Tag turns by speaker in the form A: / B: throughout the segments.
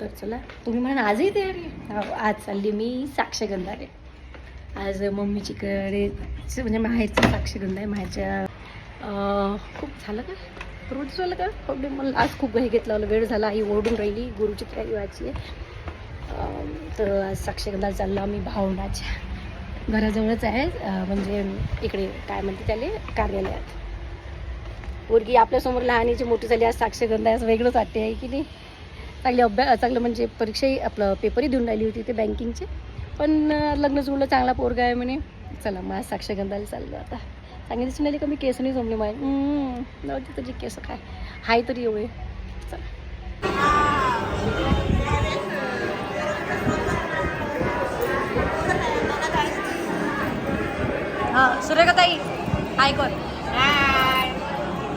A: तर चला तुम्ही म्हणा आजही तयारी आज चालली मी साक्षगंधाने आज मम्मीचीकडे म्हणजे माहेरचं साक्षगंध आहे माहेरच्या खूप झालं का? रोज झालं का? हो, प्रॉब्लेम मला आज खूप घाई घेतला वेळ झाला आई ओढून राहिली गुरुची तयारी व्हायची आहे. तर आज साक्षगंधा चाललो आम्ही भावनाच्या घराजवळच आहे म्हणजे इकडे काय म्हणते त्याले? कार्यालयात. पोरगी आपल्यासमोर लहानीची मोठी झाली आज साक्षगंधा असं वेगळंच वाटते आहे की नाही? चांगली अभ्यास चांगलं म्हणजे परीक्षाही आपलं पेपरही देऊन राहिली होती ते बँकिंगचे पण लग्न जुळलं चांगला पोरगा आहे म्हणे. चला मग आज साक्षगंधाला चाललो आता. चांगली दिसून राहिली का मी केस नाही जमले माहीत नव्हती तुझी केस काय. हाय तरी एवढे. चला. हा सूर्यकताई हाय कर.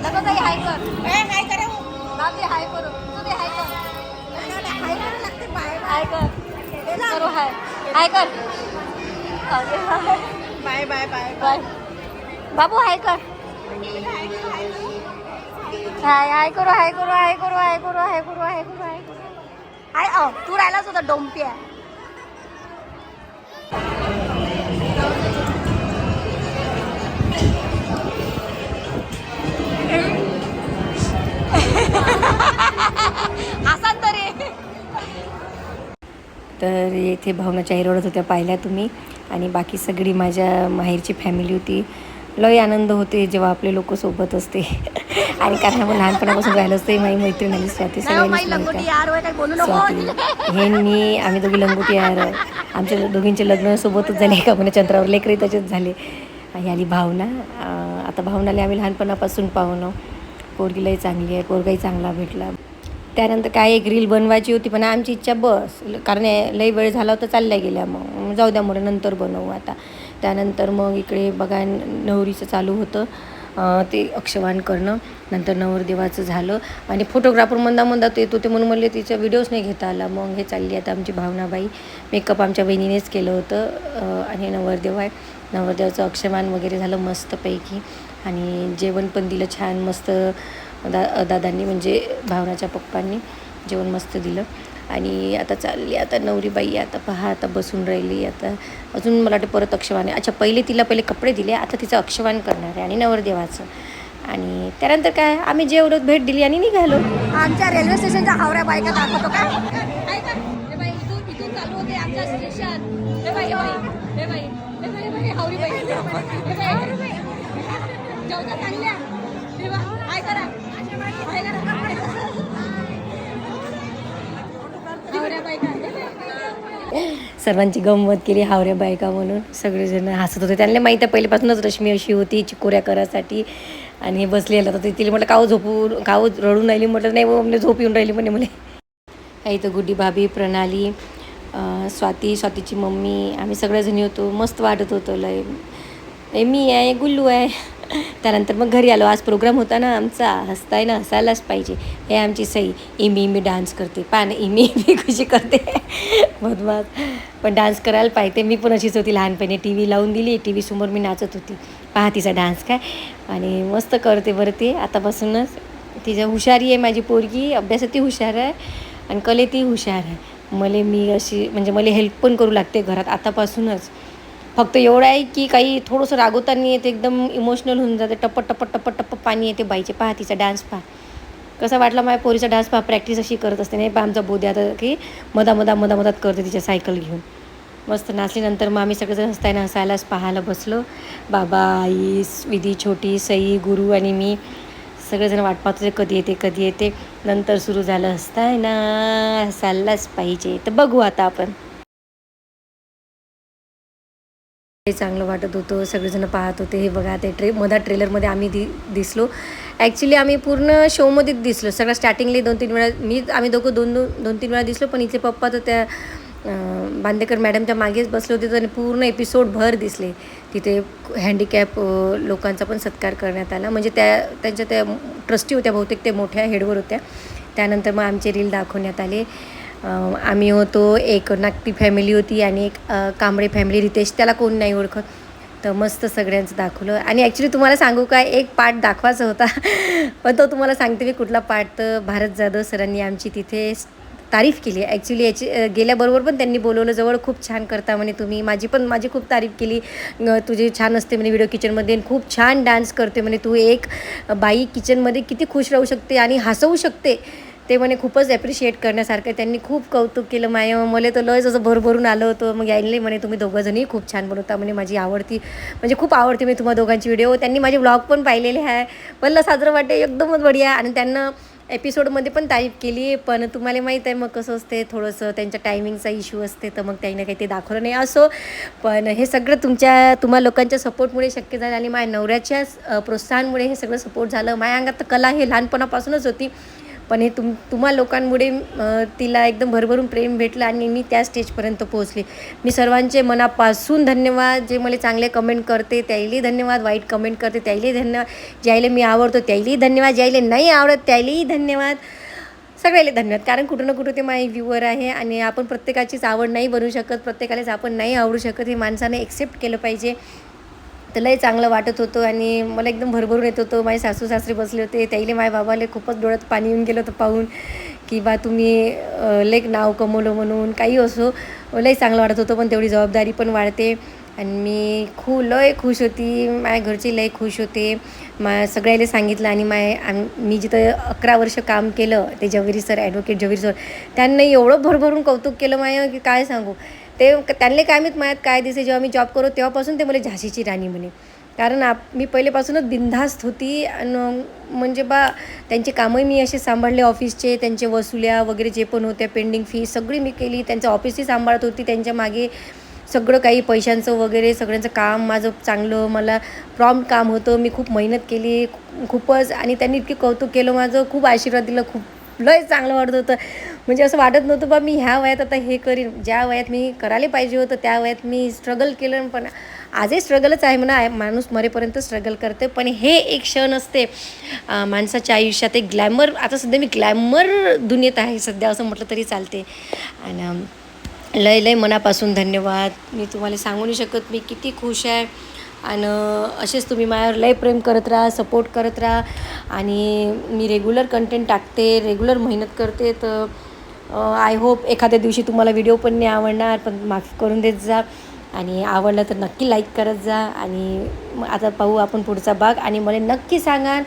A: ताई हाय कर. बाबी हाय करू तू बी हाय कर. हाय कर. करू हाय. हाय कर.
B: Bye bye bye
A: bye. बाबू हाय कर. हाय हाय करू हाय करू हाय करू हाय करू हाय करू हाय करू हाय करू. हाय तू राहिलाच होता डोंपिया. हसा तर येथे भावनाच्या हिरोडत होत्या पाहिल्या तुम्ही. आणि बाकी सगळी माझ्या माहेरची फॅमिली होती. लय आनंद होते जेव्हा आपले लोक सोबत असते. आणि कारण आपण लहानपणापासून राहिलो असते माझी मैत्रीण आली स्वाती माहिती स्वाती हे मी आम्ही दोघी लंगोटी यार. आमच्या दोघींचे लग्न सोबतच झाले का म्हणजे चंद्रावर लेकरही तसेच झाले. आणि आली भावना. आता भावनाला आम्ही लहानपणापासून पाहुणं पोरगीलाही चांगली आहे पोरगाही चांगला भेटला. त्यानंतर काय एक रील बनवायची होती पण आमची इच्छा बस. कारण लई वेळ झाला होता चालल्या गेल्या मग जाऊ द्या मुलं नंतर बनवू आता. त्यानंतर मग इकडे बघा नवरीचं चालू होतं ते अक्षवान करणं. नंतर नवरदेवाचं झालं. आणि फोटोग्राफर मंदा मंदात येत होते म्हणून म्हणले तिचा व्हिडिओज नाही घेता आला. मग हे चालली आता आमची भावनाबाई. मेकअप आमच्या बहिणीनेच केलं होतं आणि नवरदेव आहे. नवरदेवाचं अक्षमान वगैरे झालं मस्तपैकी. आणि जेवण पण दिलं छान मस्त दा दादांनी म्हणजे भावनाच्या पप्पांनी जेवण मस्त दिलं. आणि आता चालली आता नवरीबाई आता पहा आता बसून राहिली आता अजून मला वाटतं परत अक्षवान अच्छा पहिले तिला पहिले कपडे दिले आता तिचं अक्षवान करणार आहे आणि नवरदेवाचं. आणि त्यानंतर काय आम्ही जेवढं भेट दिली आणि निघालो. आमच्या रेल्वे स्टेशनच्या हावऱ्या बायका दाखवतो का? चालू होते सर्वांची गंमत केली हावऱ्या बायका म्हणून. सगळेजण हसत होते. त्यांना माहीत आहे पहिल्यापासूनच रश्मी अशी होती चिकोऱ्या करायसाठी आणि बसलेला. बसलेलं तर तिला म्हटलं काव झोपू काव रडून राहिली? म्हटलं नाही म्हणजे झोप येऊन राहिली म्हणे मुले काही तर गुड्डी भाभी प्रणाली स्वाती स्वातीची मम्मी आम्ही सगळ्याजणी होतो. मस्त वाटत होतो लय. ए मी आहे गुल्लू आहे. त्यानंतर मग घरी आलो. आज प्रोग्राम होता ना आमचा. हसताय ना हसायलाच पाहिजे. हे आमची सई. इमी इमी डान्स करते. पान इमी इमी कशी करते? बदमास पण डान्स करायला पाहिजे. मी पण अशीच होती लहानपणी. टी व्ही लावून दिली. टी व्ही समोर मी नाचत होती. पहा तिचा डान्स काय. आणि मस्त करते बरं ते. आतापासूनच तिच्या हुशारी आहे माझी पोरगी. अभ्यासात ती हुशार आहे आणि कलेतही हुशार आहे. मला मी अशी म्हणजे मला हेल्प पण करू लागते घरात. आतापासूनच. फक्त एवढं आहे की काही थोडंसं रागवताना येते. एकदम इमोशनल होऊन जाते. टप्प टप्प टप्प टप्प पाणी येते बाईचे. पहा तिचा डान्स पहा. कसा वाटला माझ्या पोरीचा डान्स पहा प्रॅक्टिस अशी करत असते नाही पण आमचा बोधे आता की मधा मधा मधा मधात करते तिच्या सायकल घेऊन. मस्त नाचल्यानंतर मग आम्ही सगळेजण हसताना हसायलाच पाहायला बसलो. बाबा आई विधी छोटी सई गुरु आणि मी सगळेजण वाट पाहत होते कधी येते कधी येते. नंतर सुरू झालं हसताय ना हसायलाच पाहिजे. तर बघू आता आपण. चांगलं वाटत होतं सगळेजण पाहत होते. हे बघा ते ट्रे मधा ट्रेलरमध्ये आम्ही दि दिसलो. ॲक्च्युली आम्ही पूर्ण शोमध्येच दिसलो. सगळं स्टार्टिंगला दोन तीन वेळा मी आम्ही दोघं दोन दोन दोन तीन वेळा दिसलो पण इथे पप्पा तर त्या बांदेकर मॅडमच्या मागेच बसले होते तर पूर्ण एपिसोड भर दिसले. तिथे हँडिकॅप लोकांचा पण सत्कार करण्यात आला. म्हणजे त्या त्यांच्या त्या ट्रस्टी होत्या बहुतेक ते मोठ्या हेडवर होत्या. त्यानंतर मग आमचे रील दाखवण्यात आले. आम्ही होतो एक नागटी फॅमिली होती आणि एक कांबळे फॅमिली रितेश त्याला कोण नाही ओळखत. तर मस्त सगळ्यांचं दाखवलं. आणि ॲक्च्युली तुम्हाला सांगू काय एक पार्ट दाखवायचा होता. पण तो तुम्हाला सांगते मी कुठला पार्ट तर भारत जाधव सरांनी आमची तिथे तारीफ केली. ॲक्च्युली याची गेल्याबरोबर पण त्यांनी बोलवलं जवळ खूप छान करता म्हणे तुम्ही. माझी पण माझी खूप तारीफ केली. तुझे तुझी छान असते म्हणे व्हिडिओ किचनमध्ये आणि खूप छान डान्स करते म्हणे तू एक बाई किचनमध्ये किती खुश राहू शकते आणि हसवू शकते. ते म्हणे खूपच ॲप्रिशिएट करण्यासारखं त्यांनी खूप कौतुक केलं माय. मला तर लयच असं भरभरून आलं होतं. मग यायले म्हणे तुम्ही दोघंजणही खूप छान बनवता. म्हणे माझी आवडती म्हणजे खूप आवडते मी तुम्हा दोघांची व्हिडिओ त्यांनी माझे ब्लॉग पण पाहिलेले आहे. मला साजरं वाटते एकदमच बढिया आणि त्यांना एपिसोडमध्ये पण तारीफ केली पण तुम्हाला माहीत आहे मग कसं असते थोडंसं त्यांच्या टायमिंगचा इश्यू असते तर मग काही ना काही ते दाखवलं नाही असो. पण हे सगळं तुमच्या तुम्हा लोकांच्या सपोर्टमुळे शक्य झालं. आणि माझ्या नवऱ्याच्या प्रोत्साहनमुळे हे सगळं सपोर्ट झालं. माझ्या अंगात कला हे लहानपणापासूनच होती. पण हे तुम तुम्हा लोकांमुळे तिला एकदम भरभरून प्रेम भेटलं आणि मी त्या स्टेजपर्यंत पोहोचले. मी सर्वांचे मनापासून धन्यवाद जे मला चांगले कमेंट करते त्याईलाही धन्यवाद वाईट कमेंट करते त्याईले धन्यवाद ज्याईले मी आवडतो त्याईलाही धन्यवाद ज्याईले नाही आवडत त्याईलेही धन्यवाद. सगळ्याला धन्यवाद कारण कुठं ना कुठं ते माझे व्ह्यूवर आहे आणि आपण प्रत्येकाचीच आवड नाही बनवू शकत प्रत्येकालाच आपण नाही आवडू शकत हे माणसाने एक्सेप्ट केलं पाहिजे. तर लय चांगलं वाटत होतं आणि मला एकदम भरभरून येत होतं. माझे सासू सासरे बसले होते. त्याईले माझ्या बाबाले खूपच डोळ्यात पाणी येऊन गेलं होतं पाहून की बा तुम्ही लय नाव कमवलं म्हणून. काही असो लय चांगलं वाटत होतं पण तेवढी जबाबदारी पण वाढते. आणि मी खू लय खुश होती. माझ्या घरचे लय खुश होते. मा सगळ्याला सांगितलं आणि माय आम मी जिथं अकरा वर्ष काम केलं ते Javeri sir advocate Javeri sir त्यांनी एवढं भरभरून कौतुक केलं माय की काय सांगू? ते त्यांना काय माहीत माझ्यात काय दिसे जेव्हा मी जॉब करू तेव्हापासून ते मला झाशीची राणी म्हणे. कारण आप मी पहिलेपासूनच बिनधास्त होती आणि म्हणजे बा त्यांचे कामही मी असे सांभाळले ऑफिसचे त्यांचे वसुल्या वगैरे जे पण होत्या पेंडिंग फी सगळी मी केली. त्यांचं ऑफिसही सांभाळत होती. त्यांच्या मागे सगळं काही पैशांचं वगैरे सगळ्यांचं काम माझं चांगलं मला प्रॉम्प्ट काम होतं. मी खूप मेहनत केली खूपच. आणि त्यांनी इतके कौतुक केलं माझं खूप आशीर्वाद दिला खूप लय चांगलं वाटत होतं. म्हणजे असं वाटत नव्हतं बा मी ह्या वयात आता हे करीन. ज्या वयात मी करायला पाहिजे होतं त्या वयात मी स्ट्रगल केलं. पण आजही स्ट्रगलच आहे म्हणा. माणूस मरेपर्यंत स्ट्रगल करते. पण हे एक क्षण असते. माणसाच्या आयुष्यात एक ग्लॅमर आता सध्या मी ग्लॅमर दुनियेत आहे सध्या असं म्हटलं तरी चालते. आणि लय लय मनापासून धन्यवाद. मी तुम्हाला सांगू नाही शकत. मी किती खुश आहे. आणि असेच तुम्ही माझ्यावर लय प्रेम करत राहा सपोर्ट करत राहा. आणि मी रेग्युलर कंटेंट टाकते रेग्युलर मेहनत करते. तर आय होप एखाद्या दिवशी तुम्हाला व्हिडिओ पण नाही आवडणार पण माफ करून देत जा. आणि आवडलं तर नक्की लाईक करत जा. आणि मग आता पाहू आपण पुढचा भाग. आणि मला नक्की सांगा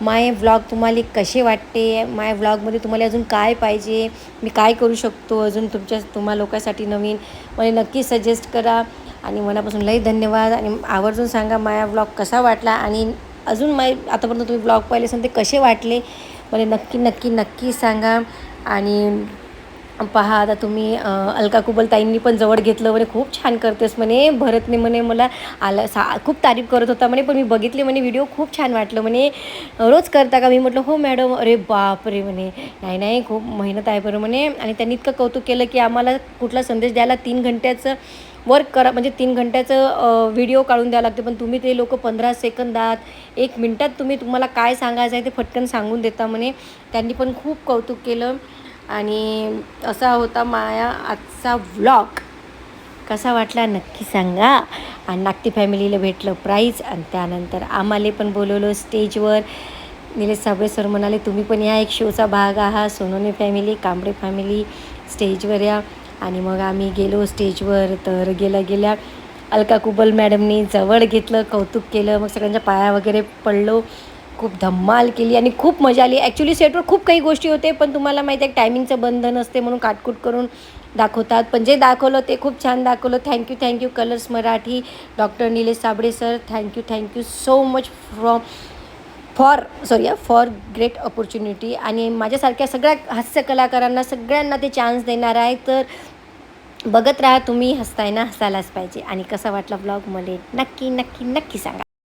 A: माय व्लॉग तुम्हाला कसे वाटते? माय व्लॉगमध्ये तुम्हाला अजून काय पाहिजे? मी काय करू शकतो? अजून तुमच्या तुम्हा लोकांसाठी नवीन. मला नक्की सजेस्ट करा. आणि मनापासून लई धन्यवाद. आणि आवर्जून सांगा माझा ब्लॉग कसा वाटला आणि अजून माय आतापर्यंत तुम्ही ब्लॉग पाहिले असेल ते कसे वाटले? मला नक्की नक्की नक्की सांगा. आणि पहा आता तुम्ही अलका कुबल ताईंनी पण जवळ घेतलं म्हणे. खूप छान करतेस म्हणे. भरतने म्हणे मला आला सा खूप तारीफ करत होता म्हणे. पण मी बघितले म्हणे व्हिडिओ खूप छान वाटलं म्हणे. रोज करता का? मी म्हटलं हो मॅडम अरे बाप रे म्हणे. नाही नाही खूप मेहनत आहे बरं म्हणे. आणि त्यांनी इतकं कौतुक केलं की आम्हाला कुठला संदेश द्यायला तीन घंट्याचं वर्क करा म्हणजे तीन घंट्याचं व्हिडिओ काढून द्यावं लागते. पण तुम्ही ते लोक पंधरा सेकंदात एक मिनटात तुम्ही तुम्हाला काय सांगायचं आहे ते फटकन सांगून देता म्हणे. त्यांनी पण खूप कौतुक केलं. आणि असा होता माया आजचा व्लॉग कसा वाटला नक्की सांगा. आणि नागती फॅमिलीला भेटलं प्राईज आणि त्यानंतर आम्हाला पण बोलवलं स्टेजवर निलेश साबळे सर म्हणाले तुम्ही पण या एक शोचा भाग आहात. सोनोने फॅमिली कांबळे फॅमिली स्टेजवर या. आणि मग आम्ही गेलो स्टेजवर तर गेल्या गेल्या अलका कुबल मॅडमनी जवळ घेतलं कौतुक केलं मग सगळ्यांच्या पाया वगैरे पडलो. खूप धम्माल केली आणि खूप मजा आली. ॲक्च्युली सेटवर खूप काही गोष्टी होते पण तुम्हाला माहिती आहे टायमिंगचं बंधन असते म्हणून काटकूट करून दाखवतात. पण जे दाखवलं ते खूप छान दाखवलं. Thank you thank you Colors Marathi doctor Nilesh Sable sir thank you thank you so much from for sorry for great opportunity आणि माझ्यासारख्या सगळ्या हास्य कलाकारांना सगळ्यांना ते चान्स देणार आहे. तर बघत राहा तुम्ही हसताय ना हसायलाच पाहिजे. आणि कसा वाटला ब्लॉग मला नक्की नक्की नक्की सांगा.